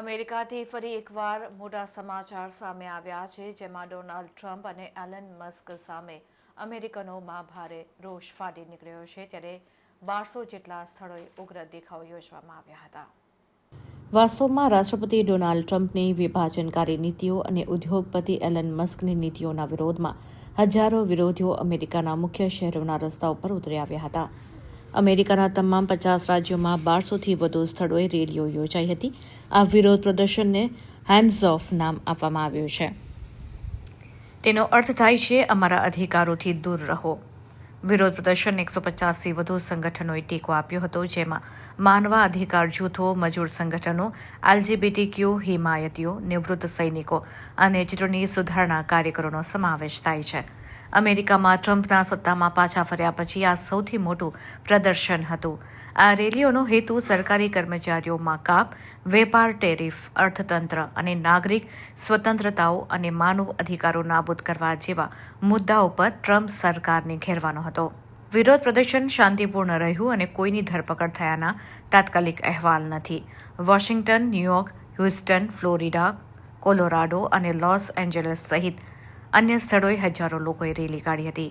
અમેરિકાથી ફરી એકવાર મોટા સમાચાર સામે આવ્યા છે, જેમાં ડોનાલ્ડ ટ્રમ્પ અને એલન મસ્ક સામે અમેરિકનોમાં ભારે રોષ ફાટી નીકળ્યો છે, ત્યારે બારસો જેટલા સ્થળોએ ઉગ્ર દેખાવ યોજવામાં આવ્યા હતા. વાસ્તવમાં રાષ્ટ્રપતિ ડોનાલ્ડ ટ્રમ્પની વિભાજનકારી નીતિઓ અને ઉદ્યોગપતિ એલન મસ્કની નીતિઓના વિરોધમાં હજારો વિરોધીઓ અમેરિકાના મુખ્ય શહેરોના રસ્તા ઉપર ઉતરી આવ્યા હતા. અમેરિકાના તમામ પચાસ રાજ્યોમાં બારસોથી વધુ સ્થળોએ રેલીઓ યોજાઈ હતી. આ વિરોધ પ્રદર્શનને હેન્ડ્સ ઓફ નામ આપવામાં આવ્યું છે. તેનો અર્થ થાય છે, અમારા અધિકારોથી દૂર રહો. વિરોધ પ્રદર્શન એકસો પચાસથી વધુ સંગઠનોએ ટેકો આપ્યો હતો, જેમાં માનવા અધિકાર જૂથો, મજૂર સંગઠનો એલજીબીટીક્યુ હિમાયતીઓ, નિવૃત્ત સૈનિકો અને ચૂંટણી સુધારણા કાર્યકરોનો સમાવેશ થાય છે. અમેરિકામાં ટ્રમ્પના સત્તામાં પાછા ફર્યા પછી આ સૌથી મોટું પ્રદર્શન હતું. આ રેલીઓનો હેતુ સરકારી કર્મચારીઓમાં કાપ, વેપાર, ટેરિફ, અર્થતંત્ર અને નાગરિક સ્વતંત્રતાઓ અને માનવ અધિકારો નાબૂદ કરવા જેવા મુદ્દાઓ પર ટ્રમ્પ સરકારને ઘેરવાનો હતો. વિરોધ પ્રદર્શન શાંતિપૂર્ણ રહ્યું અને કોઈની ધરપકડ થયાના તાત્કાલિક અહેવાલ નથી. Washington, New York, Houston, Florida, Colorado અને લોસ એન્જલસ સહિત અન્ય સ્થળોએ હજારો લોકોએ રેલી કાઢી હતી.